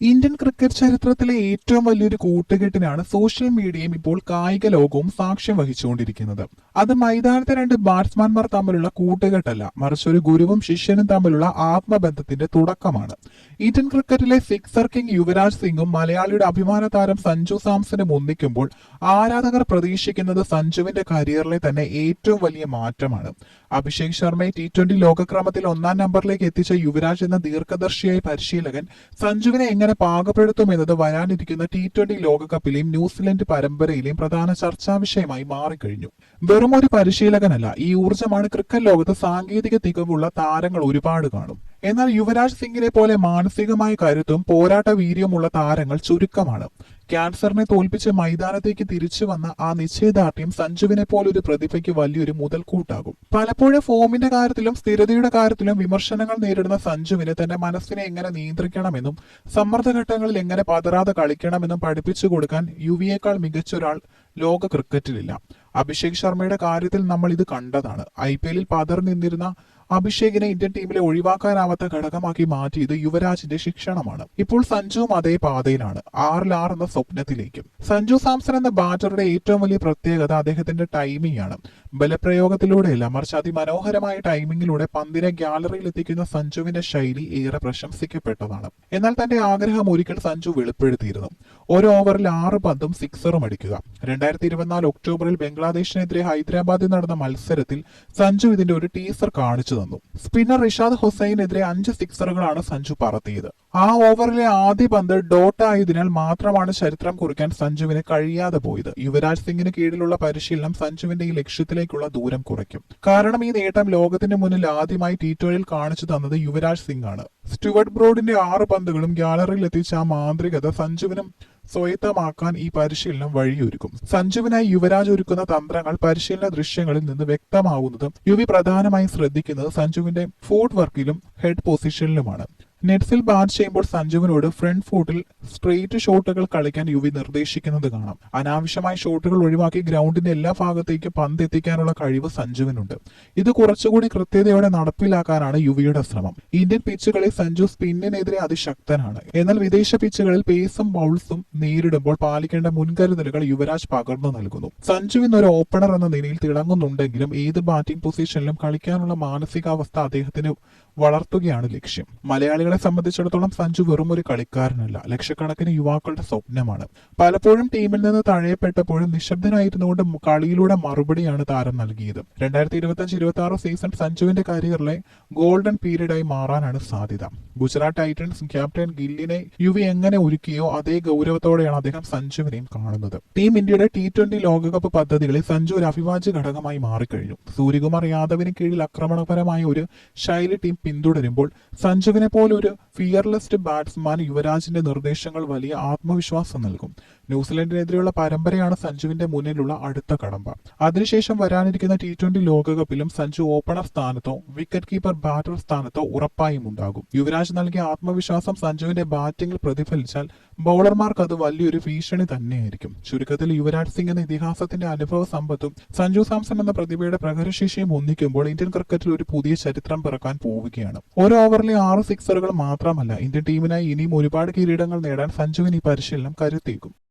Indian cricket ചരിത്രത്തിലെ ഏറ്റവും വലിയൊരു കൂട്ടുകെട്ടിനാണ് സോഷ്യൽ മീഡിയയും ഇപ്പോൾ കായിക ലോകവും സാക്ഷ്യം വഹിച്ചുകൊണ്ടിരിക്കുന്നത്. അത് മൈതാനത്തെ രണ്ട് ബാറ്റ്സ്മാൻമാർ തമ്മിലുള്ള കൂട്ടുകെട്ടല്ല മറിച്ച് ഒരു ഗുരുവും ശിഷ്യനും തമ്മിലുള്ള ആത്മബന്ധത്തിന്റെ തുടക്കമാണ്. ഇന്ത്യൻ ക്രിക്കറ്റിലെ സിക്സർ കിങ് യുവരാജ് സിംഗും മലയാളിയുടെ അഭിമാന താരം സഞ്ജു സാംസനും ഒന്നിക്കുമ്പോൾ ആരാധകർ പ്രതീക്ഷിക്കുന്നത് സഞ്ജുവിന്റെ കരിയറിലെ തന്നെ ഏറ്റവും വലിയ മാറ്റമാണ്. അഭിഷേക് ശർമ്മയെ ടി ട്വന്റി ലോകക്രമത്തിൽ ഒന്നാം നമ്പറിലേക്ക് എത്തിച്ച യുവരാജ് എന്ന ദീർഘദർശിയായ പരിശീലകൻ സഞ്ജുവിനെ എങ്ങനെ പാകപ്പെടുത്തും എന്നത് വരാനിരിക്കുന്ന ടി ട്വന്റി ലോകകപ്പിലെയും ന്യൂസിലൻഡ് പരമ്പരയിലെയും പ്രധാന ചർച്ചാ വിഷയമായി മാറിക്കഴിഞ്ഞു. വെറും ഒരു പരിശീലകനല്ല ഈ ഊർജമാണ് ക്രിക്കറ്റ് ലോകത്ത് സാങ്കേതിക തികവുള്ള താരങ്ങൾ ഒരുപാട് കാണും. എന്നാൽ യുവരാജ് സിംഗിനെ പോലെ മാനസികമായ കരുത്തും പോരാട്ട വീര്യമുള്ള താരങ്ങൾ ചുരുക്കമാണ്. ക്യാൻസറിനെ തോൽപ്പിച്ച് മൈതാനത്തേക്ക് തിരിച്ചു വന്ന ആ നിശ്ചയദാർഢ്യം സഞ്ജുവിനെ പോലൊരു പ്രതിഭയ്ക്ക് വലിയൊരു മുതൽക്കൂട്ടാകും. പലപ്പോഴും ഫോമിന്റെ കാര്യത്തിലും സ്ഥിരതയുടെ കാര്യത്തിലും വിമർശനങ്ങൾ നേരിടുന്ന സഞ്ജുവിനെ തന്റെ മനസ്സിനെ എങ്ങനെ നിയന്ത്രിക്കണമെന്നും സമ്മർദ്ദഘട്ടങ്ങളിൽ എങ്ങനെ പതറാതെ കളിക്കണമെന്നും പഠിപ്പിച്ചു കൊടുക്കാൻ യുവിയേക്കാൾ മികച്ചൊരാൾ ലോക ക്രിക്കറ്റിലില്ല. അഭിഷേക് ശർമ്മയുടെ കാര്യത്തിൽ നമ്മൾ ഇത് കണ്ടതാണ്. ഐ പി എല്ലിൽ പതർ നിന്നിരുന്ന അഭിഷേകിനെ ഇന്ത്യൻ ടീമിലെ ഒഴിവാക്കാനാവാത്ത ഘടകമാക്കി മാറ്റിയത് യുവരാജിന്റെ ശിക്ഷണമാണ്. ഇപ്പോൾ സഞ്ജുവും അതേ പാതയിലാണ്. ആറിൽ ആറ് എന്ന സ്വപ്നത്തിലേക്കും. സഞ്ജു സാംസൺ എന്ന ബാറ്ററുടെ ഏറ്റവും വലിയ പ്രത്യേകത അദ്ദേഹത്തിന്റെ ടൈമിംഗ് ആണ്. ബലപ്രയോഗത്തിലൂടെയല്ല മറിച്ച് അതിമനോഹരമായ ടൈമിംഗിലൂടെ പന്തിനെ ഗ്യാലറിയിൽ എത്തിക്കുന്ന സഞ്ജുവിന്റെ ശൈലി ഏറെ പ്രശംസിക്കപ്പെട്ടതാണ്. എന്നാൽ തന്റെ ആഗ്രഹം ഒരിക്കൽ സഞ്ജു വെളിപ്പെടുത്തിയിരുന്നു. ഒരു ഓവറിൽ ആറ് പന്തും സിക്സറും അടിക്കുക. രണ്ടായിരത്തി ഇരുപത്തിനാല് ഒക്ടോബറിൽ ബംഗ്ലാദേശിനെതിരെ ഹൈദരാബാദിൽ നടന്ന മത്സരത്തിൽ സഞ്ജു ഇതിന്റെ ഒരു ടീസർ കാണിച്ചു തന്നു സ്പിന്നർ റിഷാദ് ഹുസൈനെതിരെ അഞ്ച് സിക്സറുകളാണ് സഞ്ജു പറത്തിയത്. ആ ഓവറിലെ ആദ്യ പന്ത് ഡോട്ട് ആയതിനാൽ മാത്രമാണ് ചരിത്രം കുറിക്കാൻ സഞ്ജുവിന് കഴിയാതെ പോയത്. യുവരാജ് സിംഗിന് കീഴിലുള്ള പരിശീലനം സഞ്ജുവിന്റെ ഈ ലക്ഷ്യത്തിലേക്കുള്ള ദൂരം കുറയ്ക്കും. കാരണം ഈ നേട്ടം ലോകത്തിന് മുന്നിൽ ആദ്യമായി ടി ട്വന്റിയിൽ കാണിച്ചു തന്നത് യുവരാജ് സിംഗ് ആണ് സ്റ്റുവർട്ട് ബ്രോഡിന്റെ ആറ് പന്തുകളും ഗ്യാലറിയിൽ എത്തിച്ച ആ മാന്ത്രികത സഞ്ജുവിനും സ്വയത്തമാക്കാൻ ഈ പരിശീലനം വഴിയൊരുക്കും. സഞ്ജുവിനായി യുവരാജ് ഒരുക്കുന്ന തന്ത്രങ്ങൾ പരിശീലന ദൃശ്യങ്ങളിൽ നിന്ന് വ്യക്തമാവുന്നതും യുവി പ്രധാനമായും ശ്രദ്ധിക്കുന്നത് സഞ്ജുവിന്റെ ഫുഡ് വർക്കിലും ഹെഡ് പൊസിഷനിലുമാണ് നെറ്റ്സിൽ ബാറ്റ് ചെയ്യുമ്പോൾ സഞ്ജുവിനോട് ഫ്രണ്ട് ഫൂട്ടിൽ സ്ട്രെയിറ്റ് ഷോട്ടുകൾ കളിക്കാൻ യുവി നിർദ്ദേശിക്കുന്നത് കാണാം. അനാവശ്യമായ ഷോട്ടുകൾ ഒഴിവാക്കി ഗ്രൗണ്ടിന്റെ എല്ലാ ഭാഗത്തേക്ക് പന്ത് എത്തിക്കാനുള്ള കഴിവ് സഞ്ജുവിനുണ്ട്. ഇത് കുറച്ചുകൂടി കൃത്യതയോടെ നടപ്പിലാക്കാനാണ് യുവിയുടെ ശ്രമം. ഇന്ത്യൻ പിച്ചുകളിൽ സഞ്ജു സ്പിന്നിനെതിരെ അതിശക്തനാണ്. എന്നാൽ വിദേശ പിച്ചുകളിൽ പേസും ബൗൾസും നേരിടുമ്പോൾ പാലിക്കേണ്ട മുൻകരുതലുകൾ യുവരാജ് പകർന്നു നൽകുന്നു. സഞ്ജു ഒരു ഓപ്പണർ എന്ന നിലയിൽ തിളങ്ങുന്നുണ്ടെങ്കിലും ഏത് ബാറ്റിംഗ് പൊസിഷനിലും കളിക്കാനുള്ള മാനസികാവസ്ഥ അദ്ദേഹത്തിന് വളർത്തുകയാണ് ലക്ഷ്യം. മലയാളികളെ സംബന്ധിച്ചിടത്തോളം സഞ്ജു വെറും ഒരു കളിക്കാരനല്ല. ലക്ഷക്കണക്കിന് യുവാക്കളുടെ സ്വപ്നമാണ്. പലപ്പോഴും ടീമിൽ നിന്ന് തഴയപ്പെട്ടപ്പോഴും നിശബ്ദനായിരുന്നുകൊണ്ട് കളിയിലൂടെ മറുപടിയാണ് താരം നൽകിയത്. രണ്ടായിരത്തി ഇരുപത്തി അഞ്ച് ഇരുപത്തി ആറ് സീസൺ സഞ്ജുവിന്റെ കരിയറിലെ ഗോൾഡൻ പീരീഡായി മാറാനാണ് സാധ്യത. ഗുജറാത്ത് ടൈറ്റൻസ് ക്യാപ്റ്റൻ ഗില്ലിനെ യുവി എങ്ങനെ ഒരുക്കിയോ അതേ ഗൗരവത്തോടെയാണ് അദ്ദേഹം സഞ്ജുവിനെയും കാണുന്നത്. ടീം ഇന്ത്യയുടെ ടി ട്വന്റി ലോകകപ്പ് പദ്ധതികളിൽ സഞ്ജു ഒരു അഭിവാജ്യ ഘടകമായി മാറിക്കഴിഞ്ഞു. സൂര്യകുമാർ യാദവിന് കീഴിൽ ആക്രമണപരമായ ഒരു ശൈലി ടീം പിന്തുടരുമ്പോൾ സഞ്ജുവിനെ പോലെ ഒരു ഫിയർലെസ്റ്റ് ബാറ്റ്സ്മാൻ യുവരാജിന്റെ നിർദ്ദേശങ്ങൾ വലിയ ആത്മവിശ്വാസം നൽകും. ന്യൂസിലൻഡിനെതിരെയുള്ള പരമ്പരയാണ് സഞ്ജുവിന്റെ മുന്നിലുള്ള അടുത്ത കടമ്പ. അതിനുശേഷം വരാനിരിക്കുന്ന ടി ട്വന്റി ലോകകപ്പിലും സഞ്ജു ഓപ്പണർ സ്ഥാനത്തോ വിക്കറ്റ് കീപ്പർ ബാറ്റർ സ്ഥാനത്തോ ഉറപ്പായും ഉണ്ടാകും. യുവരാജ് നൽകിയ ആത്മവിശ്വാസം സഞ്ജുവിന്റെ ബാറ്റിംഗിൽ പ്രതിഫലിച്ചാൽ ബൗളർമാർക്ക് അത് വലിയൊരു ഭീഷണി തന്നെയായിരിക്കും. ചുരുക്കത്തിൽ യുവരാജ് സിംഗ് എന്ന ഇതിഹാസത്തിന്റെ അനുഭവ സമ്പത്തും സഞ്ജു സാംസൺ എന്ന പ്രതിഭയുടെ പ്രകടശേഷിയും ഒന്നിക്കുമ്പോൾ ഇന്ത്യൻ ക്രിക്കറ്റിൽ ഒരു പുതിയ ചരിത്രം പിറക്കാൻ പോവുകയാണ്. ഓരോ ഓവറിലെ ആറ് സിക്സറുകൾ മാത്രമല്ല ഇന്ത്യൻ ടീമിനായി ഇനിയും ഒരുപാട് കിരീടങ്ങൾ നേടാൻ സഞ്ജുവിന് ഈ പരിശീലനം കരുത്തേക്കും